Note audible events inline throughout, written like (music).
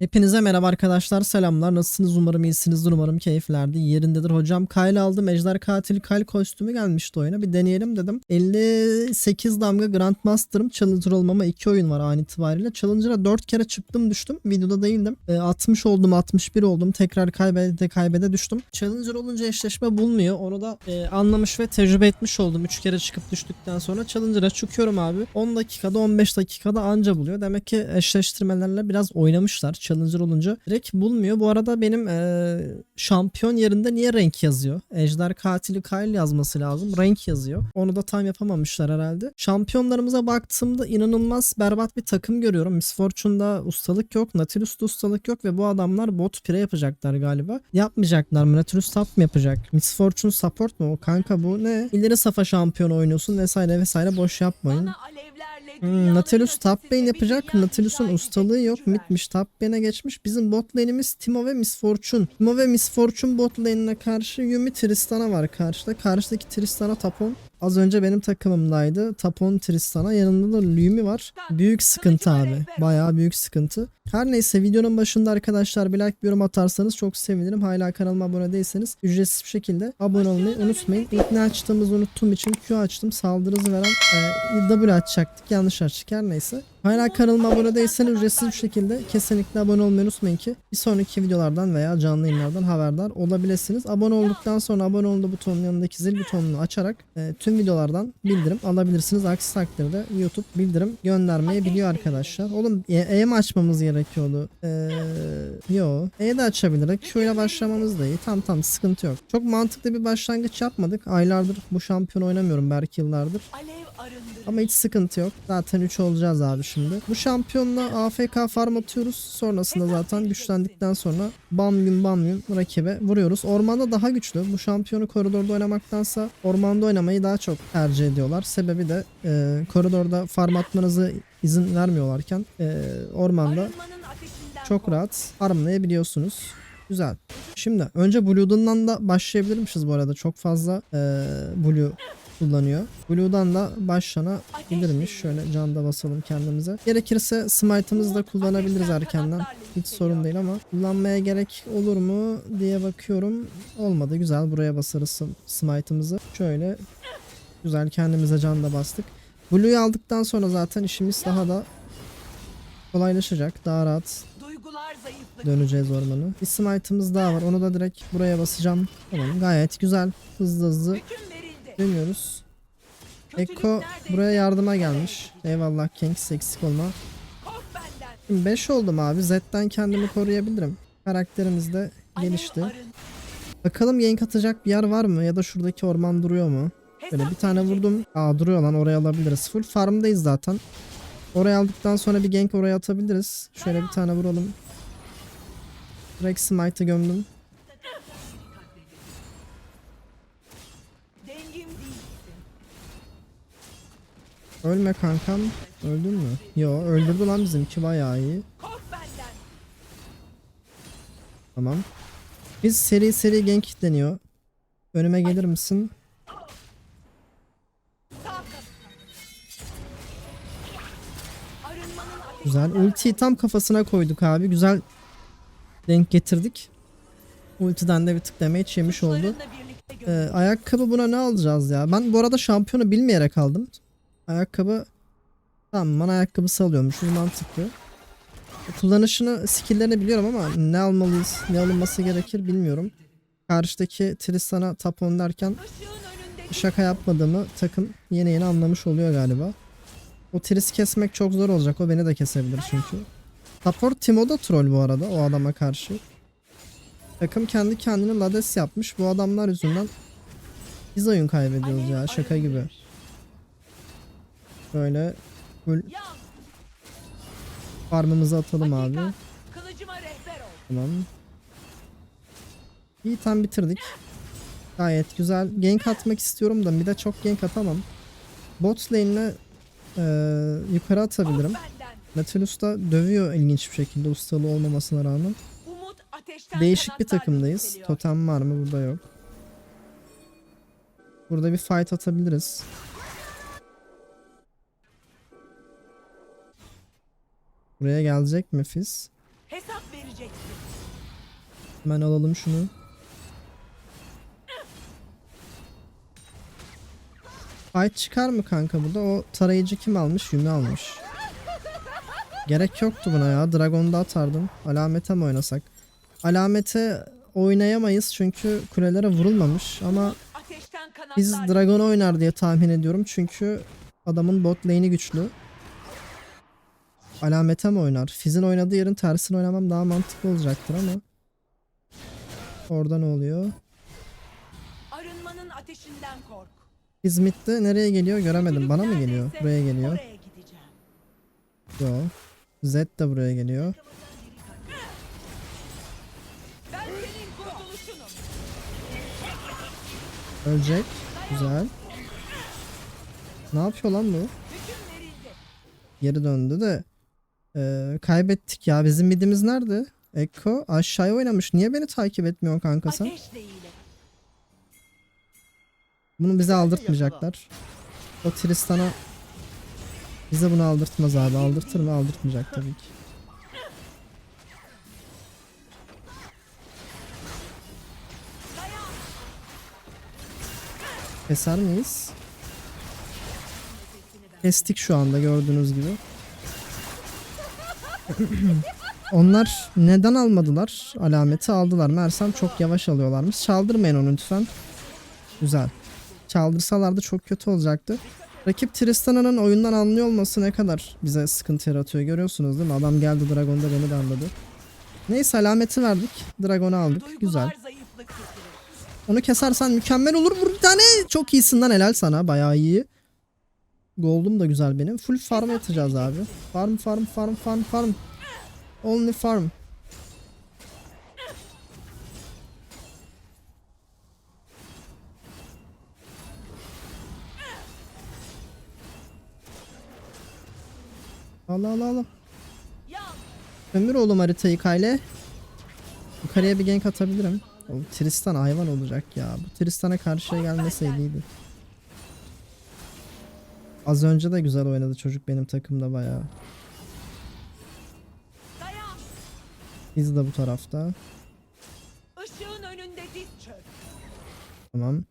Hepinize merhaba arkadaşlar. Selamlar. Nasılsınız? Umarım iyisinizdir. Umarım keyiflerde yerindedir hocam. Kyle aldım. Ejder katil Kyle kostümü gelmişti oyuna. Bir deneyelim dedim. 58 damga Grandmaster'ım. Challenger olmama 2 oyun var an itibariyle. Challenger'a 4 kere çıktım düştüm. Videoda değildim. E, 60 oldum 61 oldum. Tekrar kaybede kaybede düştüm. Challenger olunca eşleşme bulmuyor. Onu da e, anlamış ve tecrübe etmiş oldum 3 kere çıkıp düştükten sonra. Challenger'a çıkıyorum abi. 10 dakikada 15 dakikada anca buluyor. Demek ki eşleştirmelerle biraz oynamışlar Challenger olunca direkt bulmuyor. Bu arada benim eee, şampiyon yerinde niye renk yazıyor? Ejder katili Kyle yazması lazım. Renk yazıyor. Onu da tam yapamamışlar herhalde. Şampiyonlarımıza baktığımda inanılmaz berbat bir takım görüyorum. Miss Fortune'da ustalık yok. Nautilus'ta ustalık yok ve bu adamlar bot pire yapacaklar galiba. Yapmayacaklar mı? Nautilus top mı yapacak? Miss Fortune support mu? O kanka bu ne? İleri safa şampiyon oynuyorsun vesaire vesaire boş yapmayın. Hmm, Nautilus top lane yapacak. Nautilus'un ustalığı yok. Midmiş top lane'e geçmiş. Bizim bot lane'imiz Timo ve Miss Fortune. Timo ve Miss Fortune bot lane'ine karşı Yumi Tristana var karşıda. Karşıdaki Tristana Tapon. Az önce benim takımımdaydı. Tapon Tristana. Yanında da Yumi var. Büyük sıkıntı abi. Bayağı büyük sıkıntı. Her neyse videonun başında arkadaşlar bir like bir yorum atarsanız çok sevinirim. Hala kanalıma abone değilseniz ücretsiz bir şekilde abone olmayı unutmayın. İlk ne açtığımızı unuttuğum için Q açtım. Saldırı hızı veren e, W açacaktık. Yanlış açtık her neyse. Hala kanalıma abone değilseniz ücretsiz bir şekilde kesinlikle abone olmayı unutmayın ki bir sonraki videolardan veya canlı yayınlardan haberdar olabilirsiniz. Abone olduktan sonra abone oldu butonun yanındaki zil butonunu açarak e, tüm videolardan bildirim alabilirsiniz. Aksi takdirde YouTube bildirim göndermeyi biliyor arkadaşlar. Oğlum E, E mi açmamız gerekiyordu? Eee yo. E de açabiliriz. Şöyle başlamamız da iyi. Tam tam sıkıntı yok. Çok mantıklı bir başlangıç yapmadık. Aylardır bu şampiyon oynamıyorum belki yıllardır. Ama hiç sıkıntı yok. Zaten 3 olacağız abi şimdi. Bu şampiyonla AFK farm atıyoruz. Sonrasında zaten güçlendikten sonra bam gün bam gün rakibe vuruyoruz. Ormanda daha güçlü. Bu şampiyonu koridorda oynamaktansa ormanda oynamayı daha çok tercih ediyorlar. Sebebi de e, koridorda farm atmanızı izin vermiyorlarken e, ormanda çok rahat farmlayabiliyorsunuz. Güzel. Şimdi önce Blue'dan da başlayabilirmişiz bu arada. Çok fazla e, Blue kullanıyor. Blue'dan da başlanabilirmiş. Şöyle can da basalım kendimize. Gerekirse Smite'ımızı da kullanabiliriz erkenden. Hiç sorun değil ama kullanmaya gerek olur mu diye bakıyorum. Olmadı. Güzel. Buraya basarız sm- Smite'ımızı. Şöyle güzel kendimize can da bastık. Blue'yu aldıktan sonra zaten işimiz daha da kolaylaşacak. Daha rahat döneceğiz ormanı. Bir smite'ımız daha var. Onu da direkt buraya basacağım. Tamam gayet güzel. Hızlı hızlı. Dönüyoruz. Eko buraya yardıma gelmiş. Eyvallah Kings eksik olma. Şimdi 5 oldum abi. Zed'den kendimi koruyabilirim. Karakterimiz de gelişti. Bakalım gank atacak bir yer var mı? Ya da şuradaki orman duruyor mu? Böyle bir tane vurdum. Aa duruyor lan oraya alabiliriz. Full farmdayız zaten. Oraya aldıktan sonra bir gank oraya atabiliriz. Şöyle bir tane vuralım. Direkt smite'ı gömdüm. Ölme kankam. Öldün mü? Yo öldürdü lan bizimki bayağı iyi. Tamam. Biz seri seri gank deniyor. Önüme gelir misin? Güzel. Ultiyi tam kafasına koyduk abi. Güzel denk getirdik. Ultiden de bir tık damage yemiş oldu. Ee, ayakkabı buna ne alacağız ya? Ben bu arada şampiyonu bilmeyerek aldım. Ayakkabı Tamam bana ayakkabısı alıyormuşuz mantıklı. Kullanışını, skill'lerini biliyorum ama ne almalıyız, ne alınması gerekir bilmiyorum. Karşıdaki Tristan'a tapon derken şaka yapmadığımı takım yeni yeni anlamış oluyor galiba. O Tris'i kesmek çok zor olacak. O beni de kesebilir çünkü. Support Timo da troll bu arada o adama karşı. Takım kendi kendine lades yapmış. Bu adamlar yüzünden biz oyun kaybediyoruz ya şaka gibi. Böyle full farmımızı atalım abi. Tamam. İyi tam bitirdik. Gayet güzel. Gank atmak istiyorum da bir de çok gank atamam. Bot lane'le eee, yukarı atabilirim. Nautilus da dövüyor ilginç bir şekilde ustalı olmamasına rağmen. Değişik bir takımdayız. Totem var mı? Burada yok. Burada bir fight atabiliriz. Buraya gelecek Fizz? Hesap edeceksin. Hemen alalım şunu. Fight çıkar mı kanka burada? O tarayıcı kim almış? Yumi almış. Gerek yoktu buna ya. Dragon'da atardım. Alamete mi oynasak? Alamete oynayamayız çünkü kulelere vurulmamış ama biz Dragon oynar diye tahmin ediyorum çünkü adamın bot lane'i güçlü. Alamete mi oynar? Fizz'in oynadığı yerin tersini oynamam daha mantıklı olacaktır ama. Orada ne oluyor? Arınmanın ateşinden kork. Fizz mid'de nereye geliyor göremedim. Bana mı geliyor? Buraya geliyor. Yo. Zed de buraya geliyor. Ölecek. Güzel. Ne yapıyor lan bu? Geri döndü de. Ee, kaybettik ya. Bizim midimiz nerede? Ekko aşağıya oynamış. Niye beni takip etmiyor kanka sen? Bunu bize aldırtmayacaklar. O Tristan'a bize bunu aldırtmaz abi. Aldırtır mı? Aldırtmayacak tabii ki. Keser miyiz? Kestik şu anda gördüğünüz gibi. (laughs) Onlar neden almadılar? Alameti aldılar. Mersem çok yavaş alıyorlarmış. Çaldırmayın onu lütfen. Güzel. Çaldırsalardı çok kötü olacaktı. Rakip Tristana'nın oyundan anlıyor olması ne kadar bize sıkıntı yaratıyor görüyorsunuz değil mi? Adam geldi Dragon'da beni de anladı. Neyse alameti verdik. Dragon'u aldık. Güzel. Onu kesersen mükemmel olur. Vur bir tane. Çok iyisin lan helal sana. Bayağı iyi. Gold'um da güzel benim. Full farm yatacağız abi. Farm farm farm farm farm. Only farm. Allah Allah Allah. Yan. Ömür oğlum haritayı kayle. Yukarıya bir gank atabilirim. O Tristan hayvan olacak ya. Bu Tristan'a karşıya gelmeseydi iyiydi. Az önce de güzel oynadı çocuk benim takımda bayağı. Biz de bu tarafta. Işığın önünde diz çök. Tamam.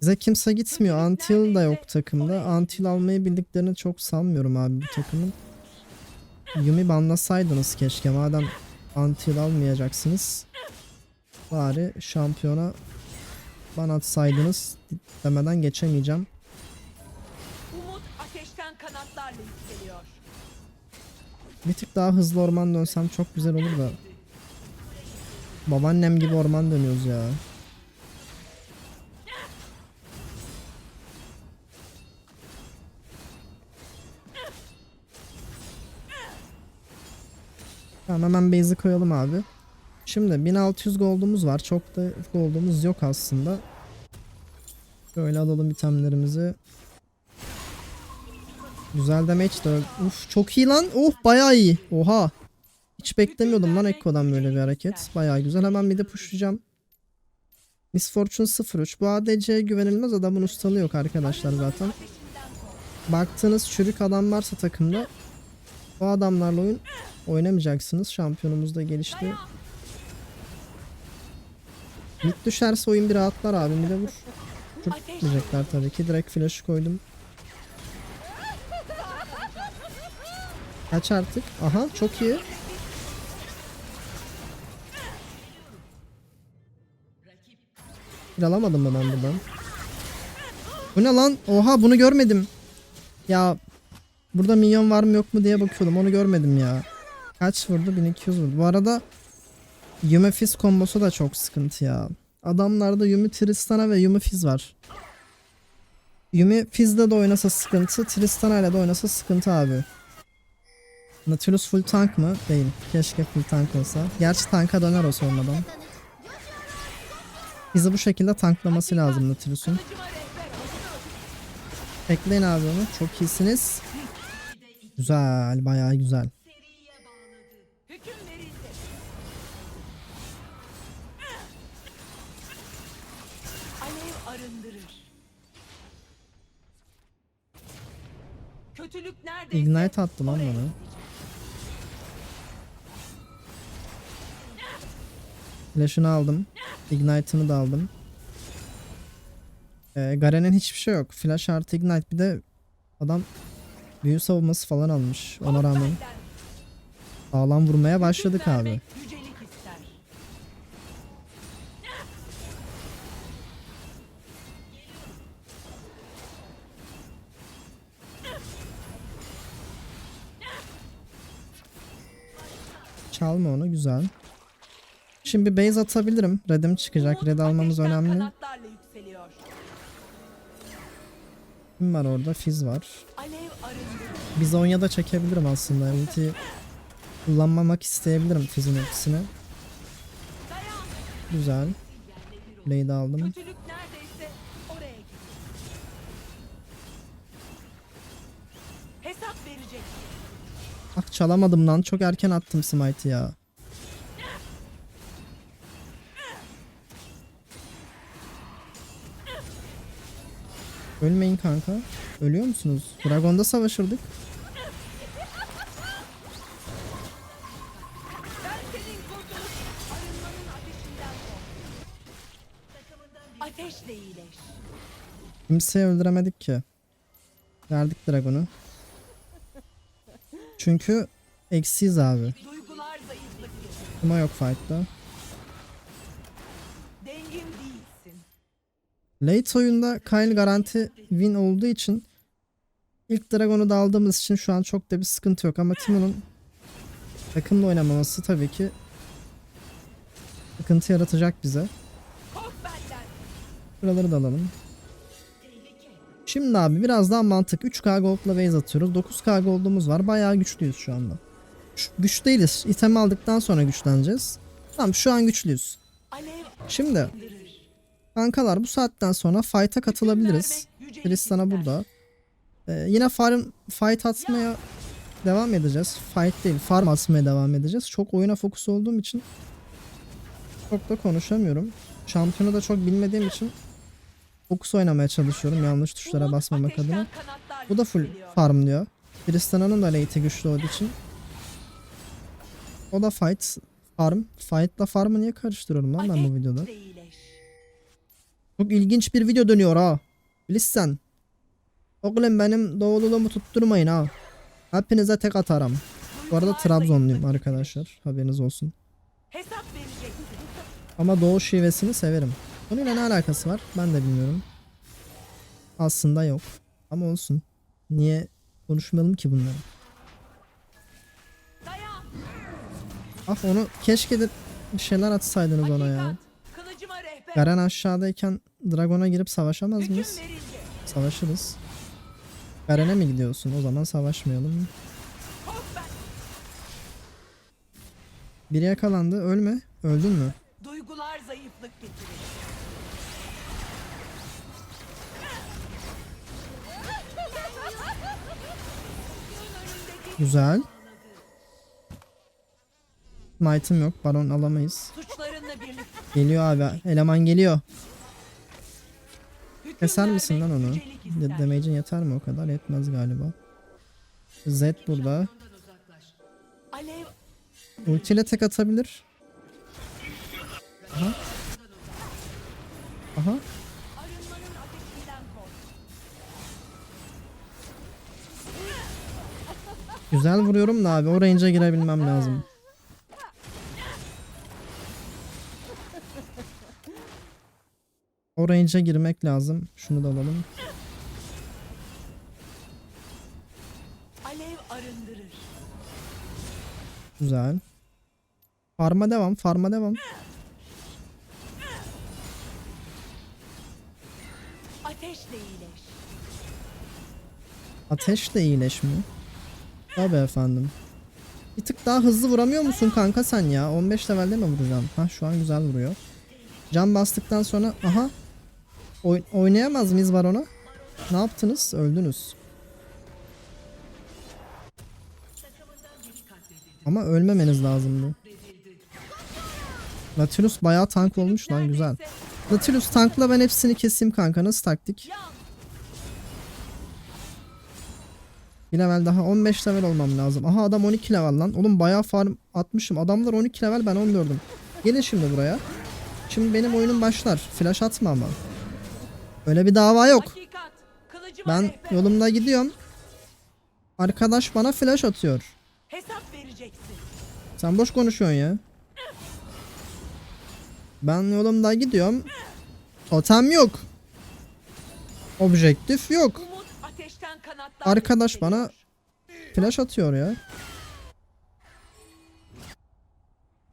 Bize kimse gitmiyor. Antil da yok takımda. Antil almayı bildiklerini çok sanmıyorum abi bu takımın. Yumi banlasaydınız keşke. Madem Antil almayacaksınız. Bari şampiyona ban atsaydınız demeden geçemeyeceğim. Bir tık daha hızlı orman dönsem çok güzel olur da. Babaannem gibi orman dönüyoruz ya. Tamam hemen base'i koyalım abi. Şimdi 1600 gold'umuz var. Çok da gold'umuz yok aslında. Şöyle alalım itemlerimizi. Güzel damage de Uf çok iyi lan. Oh bayağı iyi. Oha. Hiç beklemiyordum lan Ekko'dan böyle bir hareket. Bayağı güzel. Hemen de pushlayacağım. Miss Fortune 03. Bu ADC'ye güvenilmez adamın ustalığı yok arkadaşlar zaten. Baktığınız çürük adam varsa takımda o adamlarla oyun oynamayacaksınız. Şampiyonumuz da gelişti. Mid düşerse oyun bir rahatlar abi. Bir de vur. Çok tabii ki. Direkt flash koydum. Kaç artık? Aha çok iyi. Bir alamadım mı ben buradan? Bu ne lan? Oha bunu görmedim. Ya burada minyon var mı yok mu diye bakıyordum. Onu görmedim ya. Kaç vurdu? 1200 vurdu. Bu arada Yume Fizz kombosu da çok sıkıntı ya. Adamlarda Yumi Tristan'a ve Yumi Fizz var. Yumi Fizz'de de oynasa sıkıntı, Tristana ile de oynasa sıkıntı abi. Nautilus full tank mı? Değil. Keşke full tank olsa. Gerçi tanka döner o sonradan. Bizi bu şekilde tanklaması lazım Nautilus'un. Bekleyin abi onu. Çok iyisiniz. Güzel. Bayağı güzel. Ignite attı lan bana. Flash'ını aldım. Ignite'ını da aldım. Ee, Garen'in hiçbir şey yok. Flash artı Ignite bir de adam büyü savunması falan almış. Ona rağmen sağlam vurmaya başladık abi. Çalma onu güzel. Şimdi bir base atabilirim. Red'im çıkacak. Red almamız önemli. Kim var orada? Fizz var. Biz Zonya'da çekebilirim aslında. Ulti kullanmamak isteyebilirim Fizz'in ultisini. Güzel. Blade aldım. Ah çalamadım lan. Çok erken attım smite'ı ya. Ölmeyin kanka. Ölüyor musunuz? Dragon'da savaşırdık. Kimseyi öldüremedik ki. Verdik Dragon'u. Çünkü eksiyiz abi. Ama yok fight'ta. Late oyunda Kyle garanti win olduğu için ilk Dragon'u da aldığımız için şu an çok da bir sıkıntı yok ama Timo'nun takımla oynamaması tabii ki sıkıntı yaratacak bize. Buraları da alalım. Şimdi abi biraz daha mantık. 3K gold'la base atıyoruz. 9K gold'umuz var. Bayağı güçlüyüz şu anda. Güç değiliz. İtem aldıktan sonra güçleneceğiz. Tamam şu an güçlüyüz. Şimdi. Kankalar bu saatten sonra fight'a katılabiliriz. Tristan'a burada. Ee, yine farm fight atmaya devam edeceğiz. Fight değil, farm atmaya devam edeceğiz. Çok oyuna fokus olduğum için çok da konuşamıyorum. Şampiyonu da çok bilmediğim için fokus oynamaya çalışıyorum yanlış tuşlara basmamak adına. Bu da full farm diyor. Tristana'nın da late'i güçlü olduğu için. O da fight, farm. Fight'la farm'ı niye karıştırıyorum lan ben bu videoda? Çok ilginç bir video dönüyor ha. Bilirsen. Oğlum benim doğululuğumu tutturmayın ha. Hepinize tek atarım. Bu arada Trabzonluyum arkadaşlar. Haberiniz olsun. Ama doğu şivesini severim. Bununla ne alakası var? Ben de bilmiyorum. Aslında yok. Ama olsun. Niye konuşmayalım ki bunları? Ah onu keşke de şeyler atsaydınız ona ya. Garen aşağıdayken Dragon'a girip savaşamaz mıyız? Savaşırız. Garen'e mi gidiyorsun? O zaman savaşmayalım. Biri yakalandı. Ölme. Öldün mü? Duygular zayıflık getirir. Güzel. Knight'ım yok. Baron alamayız. Geliyor abi. Eleman geliyor. Keser misin lan onu? Damage'in yeter mi o kadar? Yetmez galiba. Z burada. Ultiyle tek atabilir. Aha. Aha. Güzel vuruyorum da abi. O range'e girebilmem lazım. O range'e girmek lazım. Şunu da alalım. Alev arındırır. Güzel. Farma devam. Farma devam. Ateşle iyileş. Ateşle iyileşme. Tabi efendim. Bir tık daha hızlı vuramıyor musun kanka sen ya? 15 levelde mi vuracağım? Ha şu an güzel vuruyor. Can bastıktan sonra aha. Oy- oynayamaz mıyız var ona? Ne yaptınız? Öldünüz. Ama ölmemeniz lazımdı. Nautilus bayağı tank olmuş lan güzel. Nautilus tankla ben hepsini keseyim kanka nasıl taktik? Bir level daha 15 level olmam lazım. Aha adam 12 level lan. Oğlum bayağı farm atmışım. Adamlar 12 level ben 14'üm. Gelin şimdi buraya. Şimdi benim oyunum başlar. Flash atma ama. Öyle bir dava yok. Ben yolumda gidiyorum. Arkadaş bana flash atıyor. Hesap vereceksin. Sen boş konuşuyorsun ya. Ben yolumda gidiyorum. Totem yok. Objektif yok. Arkadaş bana flash atıyor ya.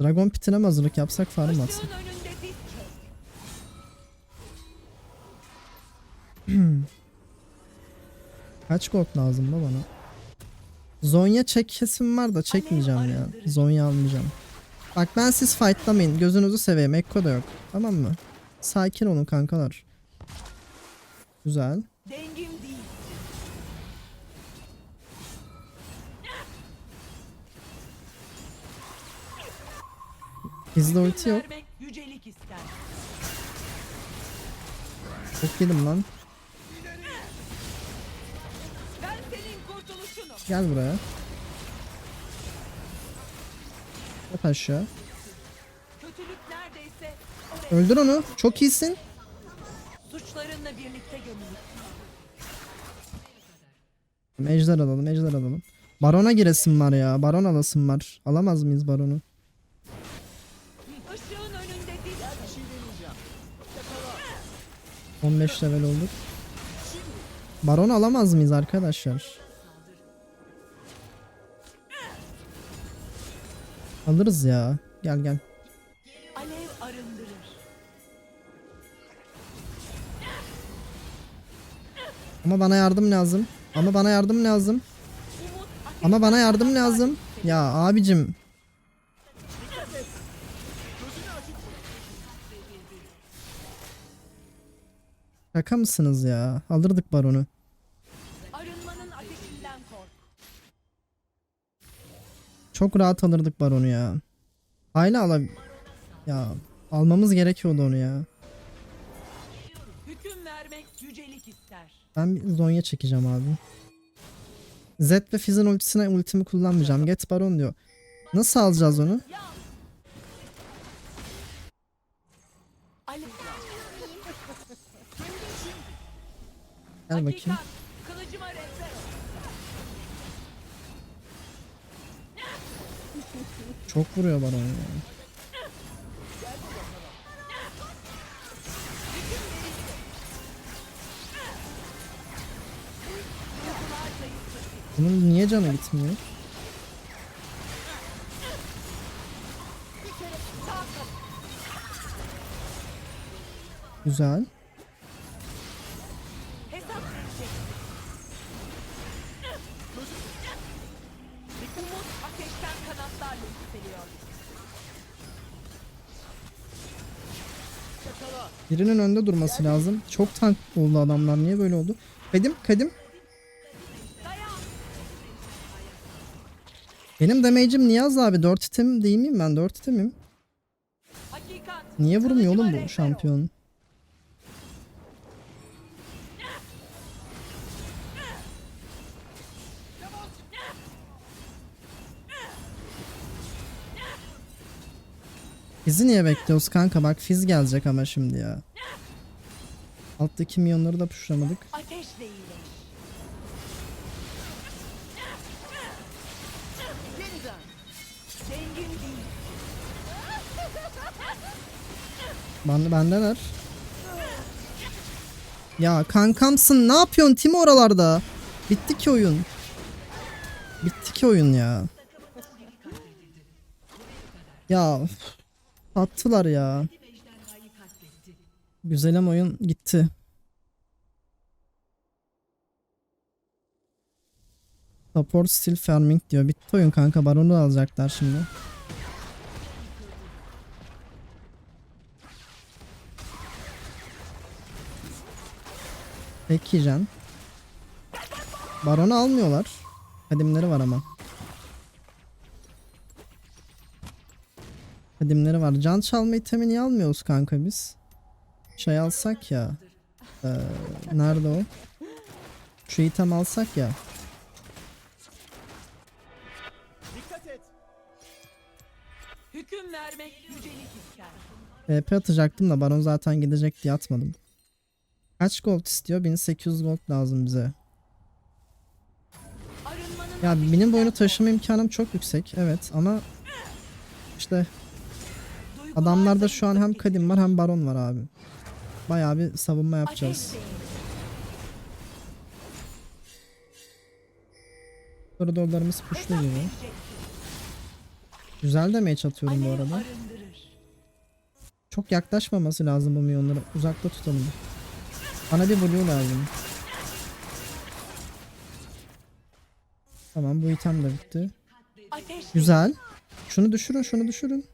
Dragon pitine hazırlık yapsak farm atsın. Kaç gold lazım da bana? Zonya çek kesim var da çekmeyeceğim ya. Zonya almayacağım. Bak ben siz fightlamayın. Gözünüzü seveyim. Ekko da yok. Tamam mı? Sakin olun kankalar. Güzel. Hüküm ulti yok. Çok yedim lan. Gel buraya. Yat aşağı. Kötülük neredeyse oraya Öldür onu. Çok iyisin. suçlarınla birlikte gömülür. Ejder alalım. Ejder alalım. Barona giresim var ya. Baron alasım var. Alamaz mıyız baronu? Işığın önünde çök. 15 level olduk. Baron alamaz mıyız arkadaşlar? Alırız ya. Gel gel. Alev arındırır. Ama bana yardım lazım. Ama bana yardım lazım. Ama bana yardım lazım. Ya abicim. Şaka mısınız ya? Alırdık baronu. Çok rahat alırdık baronu ya. Hala ala... Ya almamız gerekiyordu onu ya. Hüküm vermek yücelik ister. Ben bir Zonya çekeceğim abi. Z ve Fizz'in ultisine ultimi kullanmayacağım. Get Baron diyor. Nasıl alacağız onu? Gel bakayım. Çok vuruyor Baron ya. Bunun niye canı gitmiyor? Güzel. Birinin önde durması lazım. Çok tank oldu adamlar. Niye böyle oldu? Kadim, kadim. Benim damage'im Niyaz abi. 4 item değil miyim ben? 4 itemim. Niye vurmuyor oğlum bu şampiyon? Fizz'i niye bekliyoruz kanka? Bak Fizz gelecek ama şimdi ya. Alttaki milyonları da pushlamadık. Ateşle iyileş. Geri dön. Zengin değil. Ben, bendeler. Ya kankamsın ne yapıyorsun Timo oralarda? Bitti ki oyun. Bitti ki oyun ya. Ya attılar ya. Güzelim oyun gitti. Support still farming diyor. Bitti oyun kanka. Baronu alacaklar şimdi. Peki Can. Baronu almıyorlar. Kadimleri var ama. Kadimleri var. Can çalma itemi niye almıyoruz kanka biz? Şey alsak ya. Ee, nerede o? Şu item alsak ya. Hüküm vermek yücelik ister. TP atacaktım da Baron zaten gidecek diye atmadım. Kaç gold istiyor? 1800 gold lazım bize. Ya benim bu oyunu taşıma imkanım çok yüksek. Evet ama işte adamlarda şu an hem Kadim var hem Baron var abi. Bayağı bir savunma yapacağız. Koridorlarımız puşlu gibi. Güzel damage atıyorum bu arada. Çok yaklaşmaması lazım bu milyonları. Uzakta tutalım. Bana bir blue lazım. Tamam bu item de bitti. Güzel. Şunu düşürün şunu düşürün.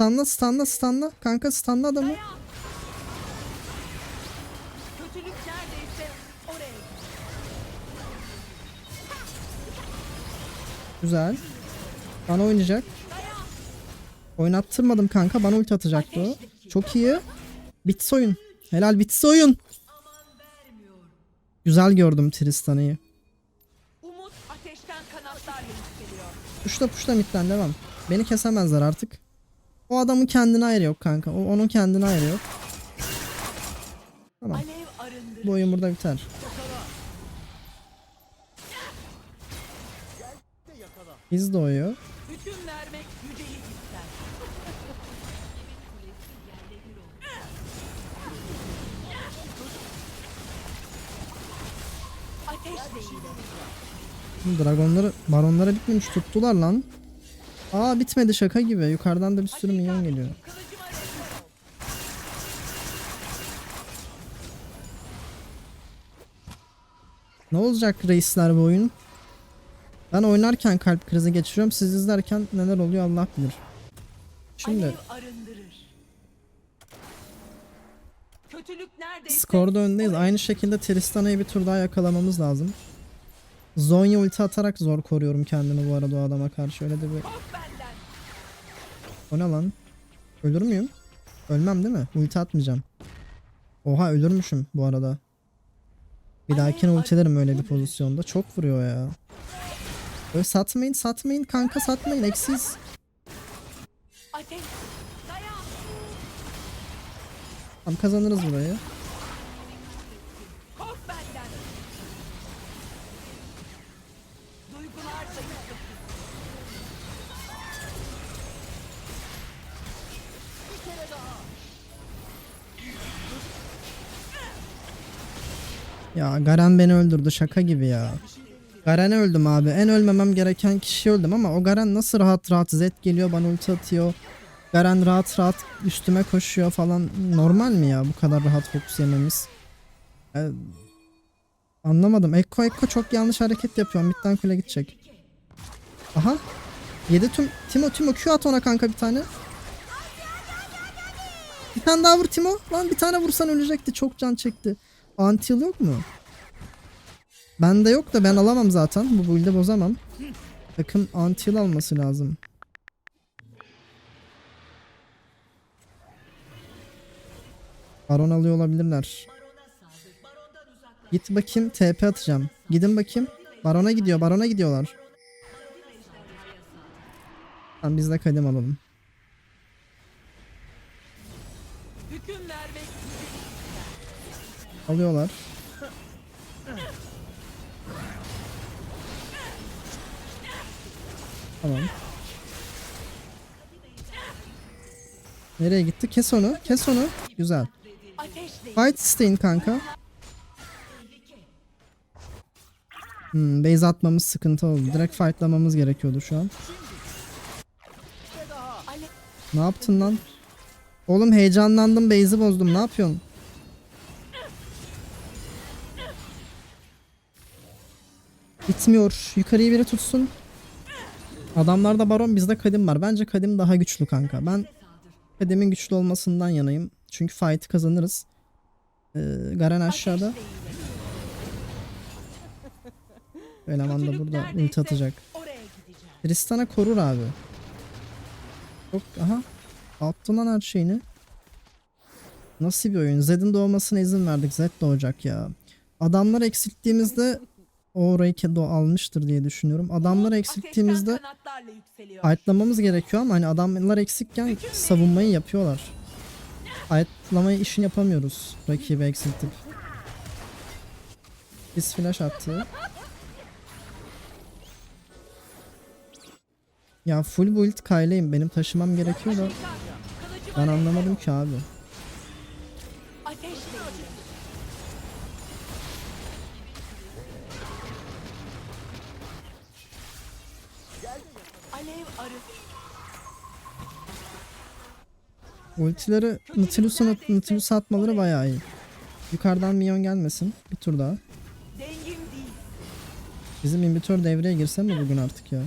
Stunla stunla stunla. Kanka stunla adamı. Güzel. Bana oynayacak. Oynattırmadım kanka. Bana ulti atacaktı o. Çok iyi. Bitsi oyun. Helal bitsi oyun. Güzel gördüm Tristan'ı. Umut ateşten. Puşla puşla midden devam. Beni kesemezler artık. O adamın kendine ayrı yok kanka. O, onun kendine ayrı yok. Tamam. Bu oyun burada biter. Biz doğuyor. Dragonları, baronlara bitmemiş tuttular lan. Aa bitmedi şaka gibi. Yukarıdan da bir sürü minyon geliyor. Ne olacak reisler bu oyun? Ben oynarken kalp krizi geçiriyorum. Siz izlerken neler oluyor Allah bilir. Şimdi skorda öndeyiz. Aynı şekilde Tristana'yı bir tur daha yakalamamız lazım. Zonya ulti atarak zor koruyorum kendimi bu arada o adama karşı. Öyle de bir... O ne lan? Ölür müyüm? Ölmem değil mi? Ulti atmayacağım. Oha ölürmüşüm bu arada. Bir dahakine ultilerim öyle bir pozisyonda. Çok vuruyor ya. Böyle satmayın satmayın kanka satmayın eksiz. Tamam kazanırız burayı. Ya Garen beni öldürdü şaka gibi ya. Garen'e öldüm abi. En ölmemem gereken kişi öldüm ama o Garen nasıl rahat rahat Z geliyor bana ulti atıyor. Garen rahat rahat üstüme koşuyor falan. Normal mi ya bu kadar rahat fokus yememiz? Ee, anlamadım. Ekko Ekko çok yanlış hareket yapıyor. Midden kule gidecek. Aha. Yedi tüm Timo Timo Q at ona kanka bir tane. Bir tane daha vur Timo. Lan bir tane vursan ölecekti. Çok can çekti. Antil yok mu? Bende yok da ben alamam zaten. Bu build'i bozamam. Takım antil alması lazım. Baron alıyor olabilirler. Git bakayım TP atacağım. Gidin bakayım. Barona gidiyor. Barona gidiyorlar. Tamam biz de kadim alalım. Alıyorlar. Tamam. Nereye gitti? Kes onu. Kes onu. Güzel. Fight isteyin kanka. Hmm, base atmamız sıkıntı oldu. Direkt fightlamamız gerekiyordu şu an. Ne yaptın lan? Oğlum heyecanlandım base'i bozdum. Ne yapıyorsun? Bitmiyor. Yukarıyı biri tutsun. Adamlarda baron bizde kadim var. Bence kadim daha güçlü kanka. Ben kadimin güçlü olmasından yanayım. Çünkü fight'ı kazanırız. Ee, Garen aşağıda. Eleman da burada ulti atacak. Tristan'a korur abi. Çok aha. Attı lan her şeyini. Nasıl bir oyun? Zed'in doğmasına izin verdik. Zed doğacak ya. Adamlar eksilttiğimizde orayı Kedo almıştır diye düşünüyorum. Adamları eksilttiğimizde. Fightlamamız gerekiyor ama hani adamlar eksikken savunmayı yapıyorlar. Fightlamayı işini yapamıyoruz rakibi eksiltip. Biz flash attı. Ya full build Kayle'yim benim taşımam gerekiyor da ben anlamadım ki abi. Ultileri Nautilus'a Nautilus'a atmaları bayağı iyi. Yukarıdan minyon gelmesin bir tur daha. Bizim inhibitor devreye girse mi bugün artık ya?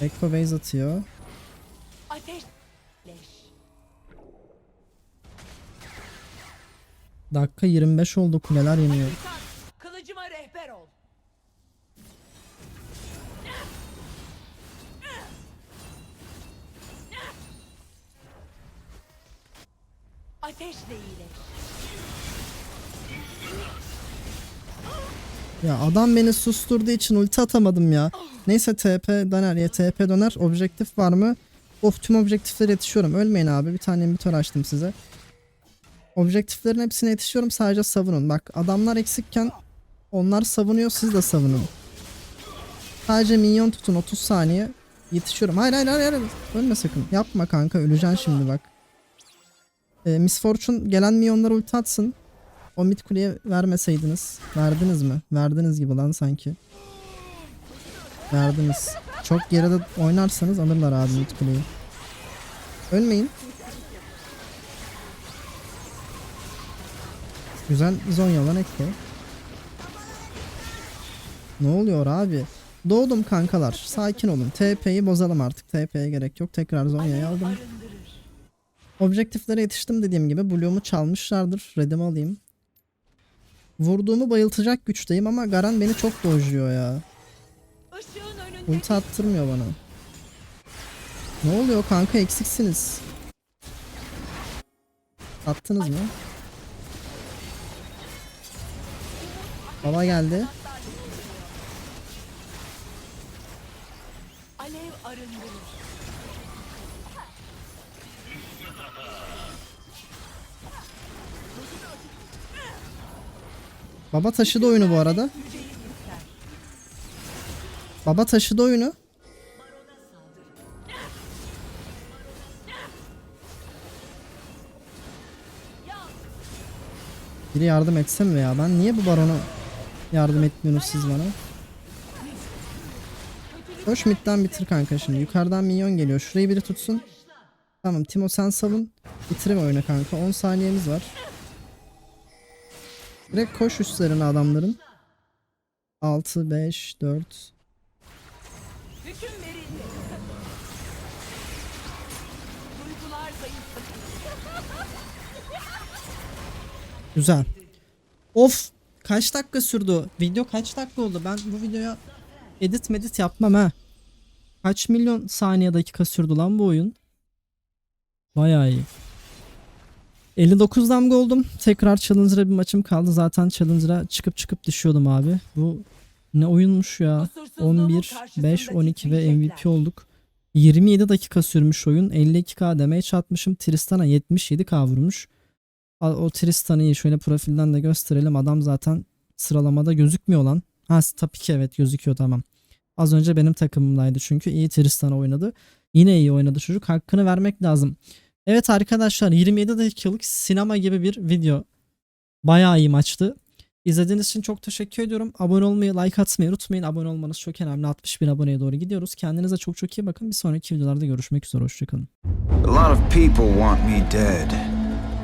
Echo base atıyor. Dakika 25 oldu kuleler yeniyor. Adam beni susturduğu için ulti atamadım ya. Neyse TP döner ya TP döner. Objektif var mı? Of tüm objektiflere yetişiyorum. Ölmeyin abi. Bir tane inhibitor açtım size. Objektiflerin hepsine yetişiyorum. Sadece savunun. Bak adamlar eksikken onlar savunuyor. Siz de savunun. Sadece minyon tutun 30 saniye. Yetişiyorum. Hayır hayır hayır. Ölme sakın. Yapma kanka. Öleceksin şimdi bak. Ee, Miss Fortune gelen minyonlara ulti atsın. O mid kuleye vermeseydiniz. Verdiniz mi? Verdiniz gibi lan sanki. Verdiniz. Çok geride oynarsanız alırlar abi mid kuleyi. Ölmeyin. Güzel Zonya lan Ekko. Ne oluyor abi? Doğdum kankalar. Sakin olun. TP'yi bozalım artık. TP'ye gerek yok. Tekrar Zonya'yı aldım. Objektiflere yetiştim dediğim gibi. Blue'umu çalmışlardır. Red'imi alayım. Vurduğumu bayıltacak güçteyim ama Garen beni çok dojluyor ya. Ulti attırmıyor bana. Ne oluyor kanka eksiksiniz. Attınız mı? Baba geldi. alev arındırır. Baba taşıdı oyunu bu arada. Baba taşıdı oyunu. Biri yardım etse mi ya? Ben niye bu barona yardım etmiyorsunuz siz bana? Koş midden bitir kanka şimdi. Yukarıdan minyon geliyor. Şurayı biri tutsun. Tamam Timo sen savun. Bitirin oyunu kanka. 10 saniyemiz var. Direkt koş üstlerine adamların. 6, 5, 4, Hüküm verildi. Duygular zayıf. Güzel. Of kaç dakika sürdü? Video kaç dakika oldu? Ben bu videoya edit medit yapmam ha. Kaç milyon saniye dakika sürdü lan bu oyun? Bayağı iyi. 59 damga oldum. Tekrar Challenger'a bir maçım kaldı. Zaten Challenger'a çıkıp çıkıp düşüyordum abi. Bu ne oyunmuş ya. Kusursuzluğumun 11, 5, karşısındaki 12 ve. MVP olduk. 27 dakika sürmüş oyun. 52k damage atmışım. Tristan'a 77k vurmuş. O Tristan'ı şöyle profilden de gösterelim. Adam zaten sıralamada gözükmüyor lan. Ha tabii ki evet gözüküyor tamam. Az önce benim takımımdaydı çünkü iyi Tristan oynadı. Yine iyi oynadı çocuk. Hakkını vermek lazım. Evet arkadaşlar 27 dakikalık sinema gibi bir video. Bayağı iyi maçtı. İzlediğiniz için çok teşekkür ediyorum. Abone olmayı, like atmayı unutmayın. Abone olmanız çok önemli. 60 bin aboneye doğru gidiyoruz. Kendinize çok çok iyi bakın. Bir sonraki videolarda görüşmek üzere. Hoşçakalın. A lot of people want me dead.